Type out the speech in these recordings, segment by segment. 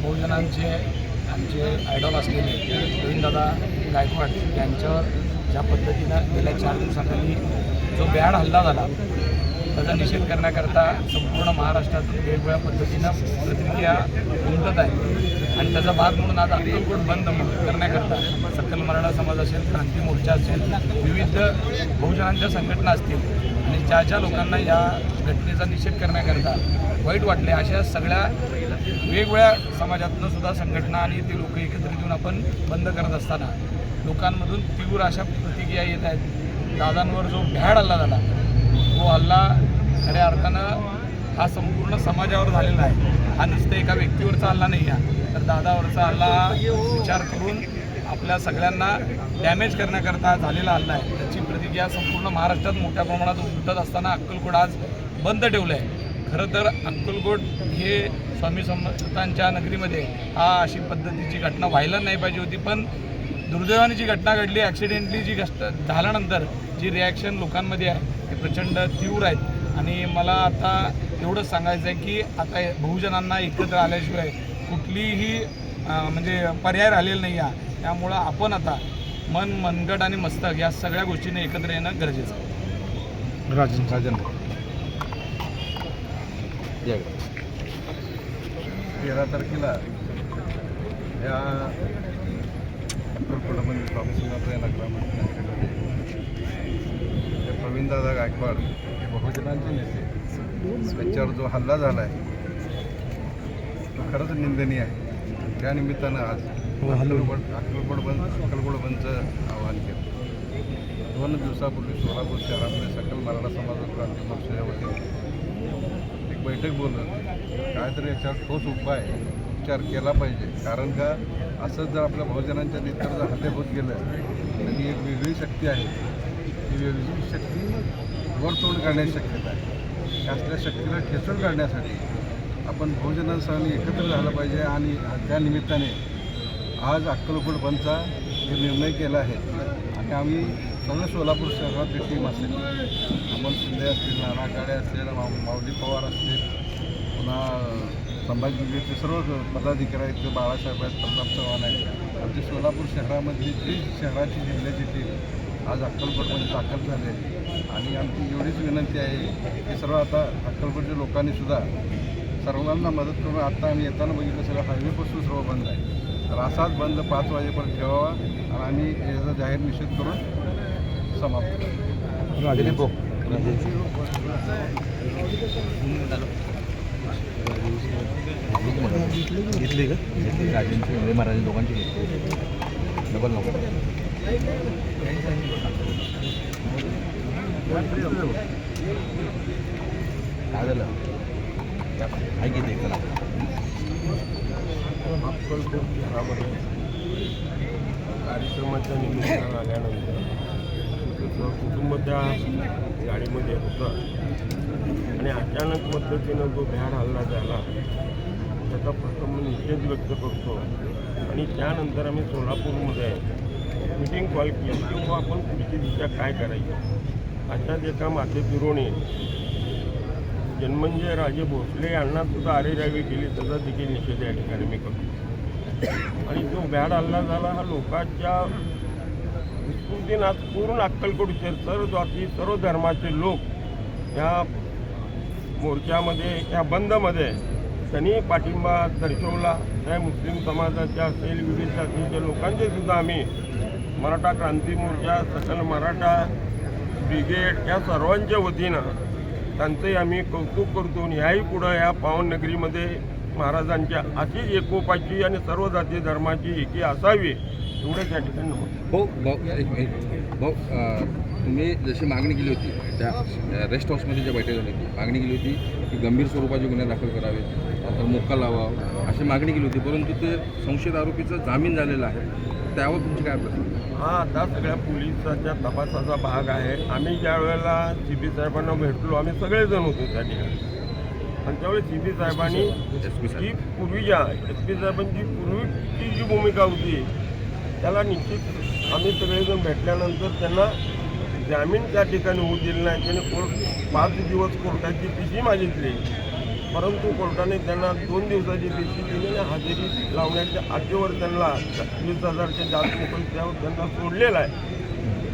बहुजनांचे आमचे आयडॉल असलेले गोविंददादा गायकवाड यांच्यावर ज्या पद्धतीनं गेल्या चार दिवसाखाली जो बॅड हल्ला झाला त्याचा निषेध करण्याकरता संपूर्ण महाराष्ट्रातून वेगवेगळ्या पद्धतीनं प्रतिक्रिया उमटत आहे. आणि त्याचा भाग म्हणून आज अक्कलकोट बंद म्हणून करण्याकरता सकल मराठा समाज असेल क्रांती मोर्चा असेल विविध बहुजनांच्या संघटना असतील आणि ज्या ज्या लोकांना या घटनेचा निषेध करण्याकरता वाईट वाटले अशा सगळ्या वेगवेगळ्या समाजातनं सुद्धा संघटना आणि ते लोक एकत्रित येऊन आपण बंद करत असताना लोकांमधून तीव्र अशा प्रतिक्रिया येत आहेत. दादांवर जो भ्याड हल्ला झाला तो हल्ला खऱ्या अर्थानं हा संपूर्ण समाजावर झालेला आहे. हा नुसतं एका व्यक्तीवरचा हल्ला नाही आहे. तर दादावरचा हल्ला हा विचार करून आपल्या सगळ्यांना डॅमेज करण्याकरता झालेला हल्ला आहे. त्याची प्रतिक्रिया संपूर्ण महाराष्ट्रात मोठ्या प्रमाणात उमटत असताना अक्कलकोट आज बंद ठेवलं आहे. खरं तर अक्कलकोट हे स्वामी समर्थांच्या नगरीमध्ये हा अशी पद्धतीची घटना व्हायला नाही पाहिजे होती. पण दुर्दैवाने जी घटना घडली ॲक्सिडेंटली जी घट झाल्यानंतर जी रिॲक्शन लोकांमध्ये आहे ते प्रचंड तीव्र आहेत. आणि मला आता एवढंच सांगायचं आहे की आता बहुजनांना एकत्र आल्याशिवाय कुठलीही म्हणजे पर्याय राहिलेला नाही आहे त्यामुळं आपण आता मन मनगट आणि मस्तक या सगळ्या गोष्टीने एकत्र येणं गरजेचं आहे. राजन राजन. तेरा तारखेला या अक्कलकोटामध्ये स्वामी नगरामध्ये ते प्रवीणदादा गायकवाड हे बहुजनांचे नेते. त्यांच्यावर जो हल्ला झाला आहे तो खरंच निंदनीय आहे. त्या निमित्तानं आज अक्कलकोट अक्कलकोट बंद अक्कलकोट बंदचं आवाहन केलं. दोन दिवसापूर्वी सोलापूर शहरामध्ये सकल मराठा समाज क्रांती मोर्चाच्या वतीने एक बैठक बोलवली काहीतरी याच्यावर ठोस उपाय उपचार केला पाहिजे. कारण का असंच जर आपल्या बहुजनांच्या नेत्यावर जर हल्ले होत गेलं तर ही एक वेगळी शक्ती आहे. ती शक्ती वरतोड करण्याची शक्यता आहे. त्यातल्या शक्तीला ठेचून काढण्यासाठी आपण बहुजनांसह एकत्र झालं पाहिजे आणि त्या निमित्ताने आज अक्कलकोट बंदचा हे निर्णय केला आहे आणि आम्ही सगळं सोलापूर शहरातली टीम असेल अमोल शिंदे असतील नाना काळे असतील माऊ माऊली पवार असतील पुन्हा संभाजी सर्व पदाधिकारी आहेत बाळासाहेब आहेत प्रताप चव्हाण आहेत. आमची सोलापूर शहरामधली जी शहराची जिल्ह्याची टीम आज अक्कलकोटमध्ये दाखल झाले. आणि आमची एवढीच विनंती आहे की सर्व आता अक्कलकोटच्या लोकांनी सुद्धा सर्वांना मदत करून आत्ता आम्ही येताना बघितलं सगळं हायवेपासून सर्व बंद आहे. तर असाच बंद पाच वाजेपर्यंत ठेवावा आणि आम्ही याचा जाहीर निषेध करून समाप्त घेतली का? राजेंची म्हणजे महाराज दोघांची घेतली. डबल नको. काय झालं आहे. किती कार्यक्रमाच्या निमित्तानं आल्यानंतर तिथं कुटुंब त्या गाडीमध्ये होतं आणि अचानक पद्धतीनं जो भ्याड हल्ला झाला त्याचा प्रथम निषेध व्यक्त करतो आणि त्यानंतर आम्ही सोलापूरमध्ये मिटिंग कॉल केली. की आपण पुढची दिशा काय करायची? अशाच एका माते फिरवणे. जन्मंजय राजे भोसले यांना सुद्धा आरेरावी केली त्याचा देखील निषेध या ठिकाणी मी करतो. आणि जो भ्याड हल्ला झाला हा लोकांच्या विस्मृतीनं पूर्ण अक्कलकोटचे सर्व जाती सर्व धर्माचे लोक या मोर्चामध्ये या बंदमध्ये त्यांनी पाठिंबा दर्शवला. त्या मुस्लिम समाजाच्या असेल विविध जातीच्या लोकांचे सुद्धा आम्ही मराठा क्रांती मोर्चा सकल मराठा ब्रिगेड या सर्वांच्या वतीनं त्यांचंही आम्ही कौतुक करतो आणि ह्याही पुढं या पावननगरीमध्ये महाराजांच्या अशीच एकोपाची आणि सर्व जाती धर्माची एकी असावी एवढंच या ठिकाणी भाऊ हो, भाऊ एक मिनिट. भाऊ तुम्ही जशी मागणी केली होती त्या रेस्ट हाऊसमध्ये ज्या बैठक झाली होती मागणी केली होती की गंभीर स्वरूपाचे गुन्हे दाखल करावे तर मोक्का लावावा अशी मागणी केली होती परंतु ते संशयित आरोपीचा जामीन झालेला आहे. त्यावर तुमची काय प्रतिक्रिया हा आता सगळ्या पोलिसाच्या तपासाचा भाग आहे. आम्ही ज्या वेळेला सी पी साहेबांना भेटलो आम्ही सगळेजण होतो त्या ठिकाणी. आणि त्यावेळेस सी पी साहेबांनी SP साहेब. जी पूर्वीच्या एस पी साहेबांची पूर्वीची जी भूमिका होती त्याला निश्चित आम्ही सगळेजण भेटल्यानंतर त्यांना जामीन त्या ठिकाणी होऊ दिले नाही. त्याने कोर्ट पाच दिवस कोर्टाची पिशी मागितली. परंतु कोर्टाने त्यांना दोन दिवसाची पेशी दिली आणि हजेरी लावण्याच्या अटीवर त्यांना वीस हजारच्या जास्त पण त्यावर त्यांना सोडलेला आहे.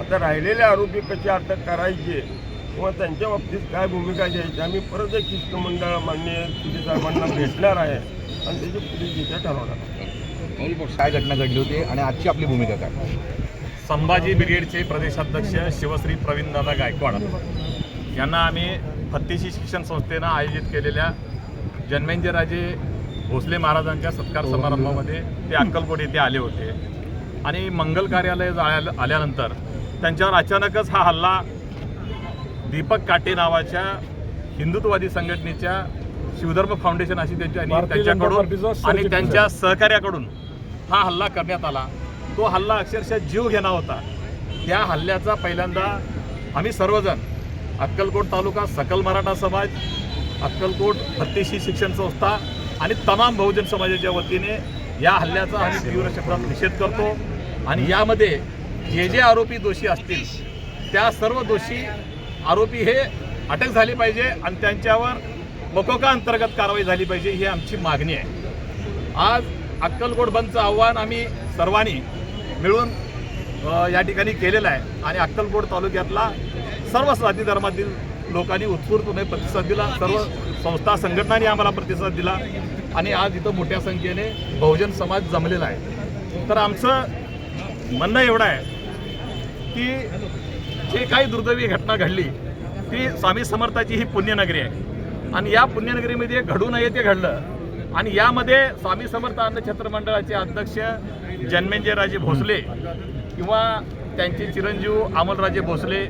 आता राहिलेले आरोपी कसे अटक करायचे किंवा त्यांच्या बाबतीत काय भूमिका घ्यायची आम्ही परत एक शिष्टमंडळ मान्य तुझे साहेबांना भेटणार आहे आणि त्याची पुढील दिशा ठरवणार काय घटना घडली होती आणि आजची आपली भूमिका काय? संभाजी ब्रिगेडचे प्रदेशाध्यक्ष शिवश्री प्रवीणदादा गायकवाड. यांना आम्ही फत्तेशी शिक्षण संस्थेनं आयोजित केलेल्या जन्मेंजयराजे भोसले महाराजांच्या सत्कार समारंभामध्ये ते अक्कलकोट येथे आले होते. आणि मंगल कार्यालय जाळ्या आल्यानंतर त्यांच्यावर अचानकच हा हल्ला दीपक काटे नावाच्या हिंदुत्ववादी संघटनेच्या शिवधर्म फाउंडेशन अशी त्यांची आणि त्यांच्याकडून आणि त्यांच्या सहकार्याकडून हा हल्ला करण्यात आला. तो हल्ला अक्षरशः जीव घेणा होता. त्या हल्ल्याचा पहिल्यांदा आम्ही सर्वजण अक्कलकोट तालुका सकल मराठा समाज अक्कलकोट फत्तेशी शिक्षण संस्था आणि तमाम बहुजन समाजाच्या वतीने या हल्ल्याचा आम्ही तीव्र शब्दात निषेध करतो. आणि यामध्ये जे जे आरोपी दोषी असतील त्या सर्व दोषी आरोपी हे अटक झाले पाहिजे आणि त्यांच्यावर मकोका अंतर्गत कारवाई झाली पाहिजे ही आमची मागणी आहे. आज अक्कलकोट बंदचं आव्हान आम्ही सर्वांनी मिळून या ठिकाणी केलेलं आहे. आणि अक्कलकोट तालुक्यातला सर्व जाती धर्मातील लोकांनी उत्स्फूर्तपणे प्रतिसाद दिला. सर्व संस्था संघटनांनी आम्हाला प्रतिसाद दिला. आणि आज इथं मोठ्या संख्येने बहुजन समाज जमलेला आहे. तर आमचं म्हणणं एवढं आहे की जे काही दुर्दैवी घटना घडली ती स्वामी समर्थाची ही पुण्यनगरी आहे. आणि या पुण्यनगरीमध्ये घडू नये ते घडलं. आणि यामध्ये स्वामी समर्थ अन्न छत्र मंडळाचे अध्यक्ष जन्मेंजयराजे भोसले किंवा त्यांचे चिरंजीव अमलराजे भोसले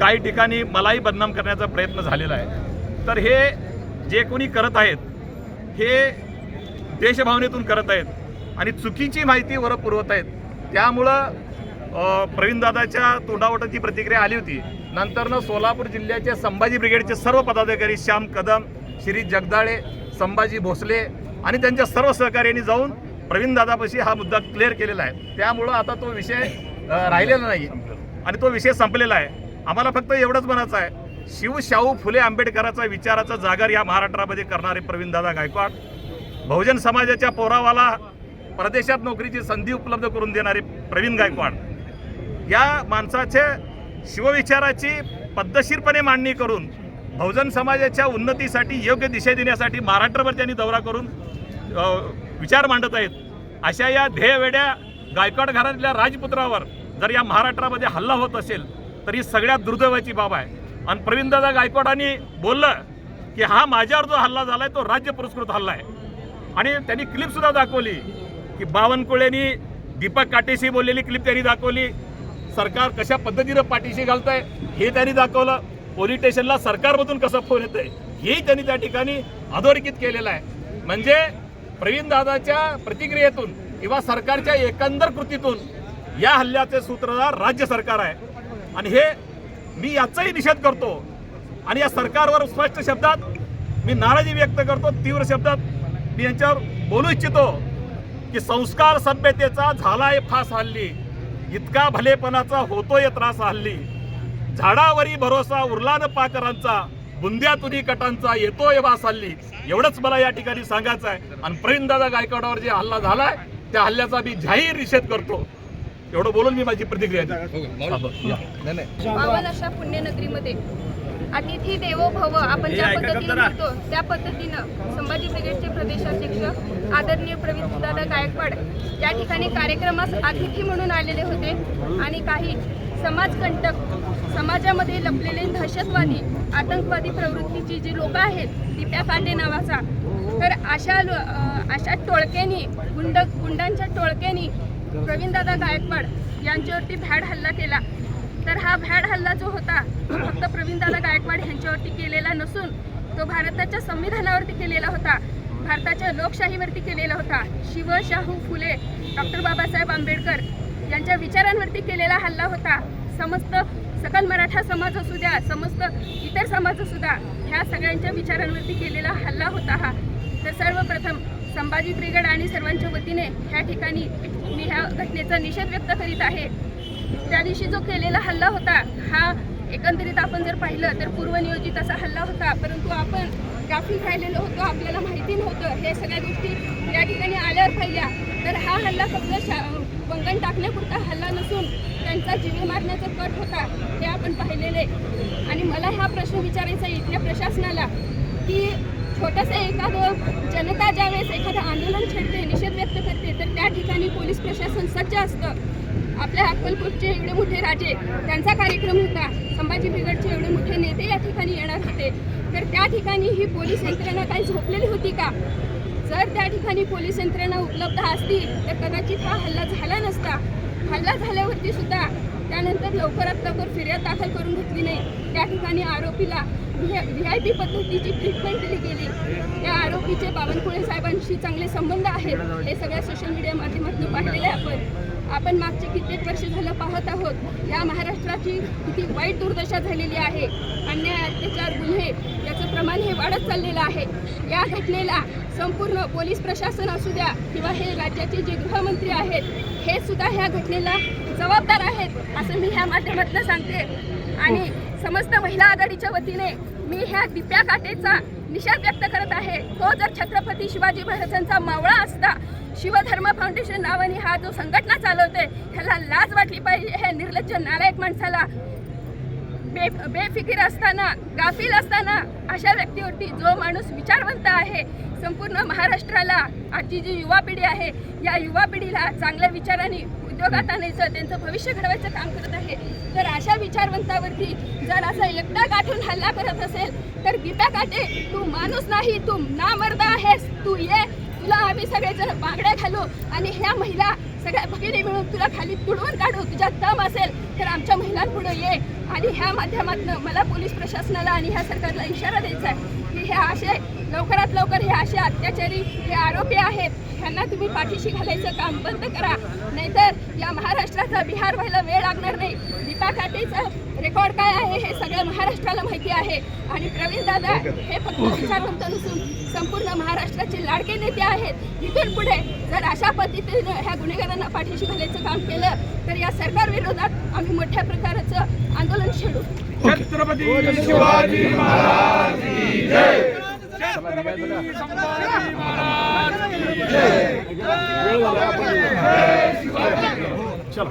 काही ठिकाणी मलाही बदनाम करण्याचा प्रयत्न झालेला आहे. तर हे जे कोणी करत आहेत हे देशभावनेतून करत आहेत आणि चुकीची माहिती वर पुरवत आहेत. त्यामुळं प्रवीणदादाच्या तोंडावटाची प्रतिक्रिया आली होती नंतरनं सोलापूर जिल्ह्याचे संभाजी ब्रिगेडचे सर्व पदाधिकारी श्याम कदम श्री जगदाळे संभाजी भोसले आणि त्यांच्या सर्व सहकार्यांनी जाऊन प्रवीणदादापाशी हा मुद्दा क्लिअर केलेला आहे. त्यामुळं आता तो विषय राहिलेला नाही आणि तो विषय संपलेला आहे. आम्हाला फक्त एवढंच म्हणायचं आहे शिवशाहू फुले आंबेडकराचा विचाराचा जागर या महाराष्ट्रामध्ये करणारे प्रवीणदादा गायकवाड बहुजन समाजाच्या पोरावाला परदेशात नोकरीची संधी उपलब्ध करून देणारे प्रवीण गायकवाड या माणसाचे शिवविचाराची पद्धतशीरपणे मांडणी करून बहुजन समाजाच्या उन्नतीसाठी योग्य दिशा देण्यासाठी महाराष्ट्रभर त्यांनी दौरा करून विचार मांडत आहेत. अशा या ध्येयवेड्या गायकवाड घरातल्या राजपुत्रावर जर या महाराष्ट्रामध्ये हल्ला होत असेल तर ही सगळ्यात दुर्दैवाची बाब आहे. आणि प्रवीणदादा गायकवाडांनी बोललं की हा माझ्यावर जो हल्ला झालाय तो राज्य पुरस्कृत हल्ला आहे. आणि त्यांनी क्लिप सुद्धा दाखवली की बावनकुळेनी दीपक काटेशी बोललेली क्लिप त्यांनी दाखवली. सरकार कशा पद्धतीनं पाठीशी घालतंय हे त्यांनी दाखवलं. पोलीस स्टेशनला सरकारमधून कसं फोन येतंय हेही त्यांनी त्या ठिकाणी अधोरेखित केलेलं आहे. म्हणजे प्रवीण दादाच्या प्रतिक्रियेतून किंवा सरकारच्या एकंदर कृतीतून या हल्ल्याचे सूत्रधार राज्य सरकार आहे. आणि हे मी याचाही निषेध करतो. आणि या सरकारवर स्पष्ट शब्दात मी नाराजी व्यक्त करतो तीव्र शब्दात मी यांच्यावर बोलू इच्छितो की संस्कार सभ्यतेचा झालाय फास हल्ली. इतका भलेपणाचा होतोय त्रास हल्ली. झाडावरी भरोसा उरला न पाकरांचा बुंद्यातुनी कटांचा येतोय वास हल्ली. एवढंच मला या ठिकाणी सांगायचं आहे आणि प्रवीणदादा गायकवाडावर जे हल्ला झालाय त्या हल्ल्याचा मी जाहीर निषेध करतो. एवढं बोलून मी माझी प्रतिक्रिया. हो, पावन अशा पुण्यनगरीमध्ये अतिथी देवो भव आपण ज्या पद्धतीने म्हणतो त्या पद्धतीनं संभाजी ब्रिगेडचे प्रदेशाध्यक्ष आदरणीय प्रवीणदादा गायकवाड या ठिकाणी कार्यक्रमास अतिथी म्हणून आलेले होते. आणि काही समाजकंटक समाजामध्ये लपलेले दहशतवादी आतंकवादी प्रवृत्तीची जी लोक आहेत दिप्या कांडे नावाचा. तर अशा अशा टोळक्यांनी गुंड गुंडांच्या टोळक्यांनी प्रवीणदादा गायकवाड यांच्यावरती भॅड हल्ला केला. तर हा भॅड हल्ला जो होता तो फक्त प्रवीणदादा गायकवाड यांच्यावरती केलेला नसून तो भारताच्या संविधानावरती केलेला होता. भारताच्या लोकशाहीवरती केलेला होता. शिव शाहू फुले डॉक्टर बाबासाहेब आंबेडकर यांच्या विचारांवरती केलेला हल्ला होता. समस्त सकल मराठा समाज असू द्या समस्त इतर समाज असू द्या ह्या सगळ्यांच्या विचारांवरती केलेला हल्ला होता हा. तर सर्वप्रथम संभाजी ब्रिगेड आणि सर्वांच्या वतीने ह्या ठिकाणी मी ह्या घटनेचा निषेध व्यक्त करीत आहे. त्या दिवशी जो केलेला हल्ला होता हा एकंदरीत आपण जर पाहिलं तर पूर्वनियोजित असा हल्ला होता. परंतु आपण गाफील राहिलेलो होतो आपल्याला माहिती नव्हतं. हे सगळ्या गोष्टी या ठिकाणी आल्यावर पाहिल्या. तर हा हल्ला फक्त शा वंगण टाकण्यापुरता हल्ला नसून त्यांचा जीवे मारण्याचा कट होता हे आपण पाहिलेले. आणि मला हा प्रश्न विचारायचा इथल्या प्रशासनाला की छोटंसं एखादं जनता ज्यावेळेस एखादं आंदोलन छेडते निषेध व्यक्त करते तर त्या ठिकाणी पोलीस प्रशासन सज्ज असतं. आपल्या अक्कलकोटचे एवढे मोठे राजे त्यांचा कार्यक्रम होता. संभाजी ब्रिगेडचे एवढे मोठे नेते या ठिकाणी येणार होते. तर त्या ठिकाणी ही पोलीस यंत्रणा काही झोपलेली होती का? जर त्या ठिकाणी पोलीस यंत्रणा उपलब्ध असतील तर कदाचित हा हल्ला झाला नसता. हल्ला झाल्यावरती सुद्धा त्यानंतर लवकरात लवकर फिर्याद दाखल करून घेतली नाही. त्या ठिकाणी आरोपीला व्ही आय पी पद्धतीची ट्रीटमेंट दिली गेली. त्या आरोपीचे बावनकुळे साहेबांशी चांगले संबंध आहेत. हे सगळ्या सोशल मीडिया माध्यमातून पाहिलेले आपण. आपण मागचे कित्येक वर्ष झालं पाहत आहोत. या महाराष्ट्राची किती वाईट दुर्दशा झालेली आहे. अन्याय अत्याचार गुन्हे याचं प्रमाण हे वाढत चाललेलं आहे. या घटनेला संपूर्ण पोलीस प्रशासन असू द्या किंवा हे राज्याचे जे गृहमंत्री आहेत हे सुद्धा ह्या घटनेला जबाबदार आहेत असं मी ह्या माध्यमातून सांगते. आणि समस्त महिला आघाडीच्या वतीने मी ह्या दिप्या काटेचा निषेध व्यक्त करत आहे. तो जर छत्रपती शिवाजी महाराजांचा मावळा असता शिवधर्म फाउंडेशन नावाने हा जो संघटना चालवते ह्याला लाज वाटली पाहिजे हे निर्लज्ज नालायक माणसाला. बे बेफिकीर असताना गाफील असताना अशा व्यक्तीवरती जो माणूस विचारवंत आहे संपूर्ण महाराष्ट्राला आजची जी युवा पिढी आहे या युवा पिढीला चांगल्या विचारांनी उद्योगात आणायचं त्यांचं भविष्य घडवायचं काम करत आहे. तर अशा विचारवंतावरती जर असा एकटा गाठून हल्ला करत असेल तर गीता काटे तू माणूस नाही तू नामर्द आहेस तू ये तुला आम्ही सगळेजण बांगड्या घालू आणि ह्या महिला सगळ्या भगिनी मिळून तुला खाली तुडवून काढू तुझ्यात दम असेल तर आमच्या महिलांपुढे ये. आणि ह्या माध्यमातून मला पोलीस प्रशासनाला आणि ह्या सरकारला इशारा द्यायचा आहे की हे असे लवकरात लवकर हे असे अत्याचारी हे आरोपी आहेत ह्यांना तुम्ही पाठीशी घालायचं काम बंद करा. नाहीतर या महाराष्ट्राचा बिहार व्हायला वेळ लागणार काटेचं रेकॉर्ड काय आहे हे सगळ्या महाराष्ट्राला माहिती आहे. आणि प्रवीण दादा हे फक्त विचारवंत नसून संपूर्ण महाराष्ट्राचे लाडके नेते आहेत. इथून पुढे जर अशा पद्धतीनं ह्या गुन्हेगारांना पाठीशी घालायचं काम केलं तर या सरकार विरोधात आम्ही मोठ्या प्रकारचं आंदोलन छेडू. छत्रपती शिवाजी महाराज की जय. छत्रपती संभाजी महाराज की जय. ही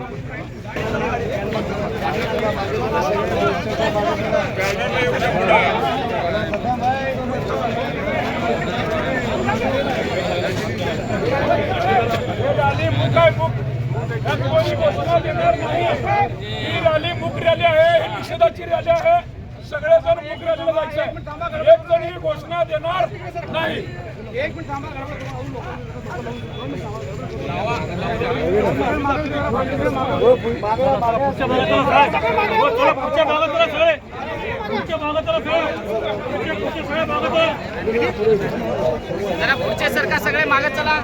रॅली मुक नाही रॅली रॅली आहे ही निषेधाची रॅली आहे सगळेजण मुक रॅलीला जायचं एक जण ही घोषणा देणार नाही. जरा पुढचे सरकार सगळे मागत चला.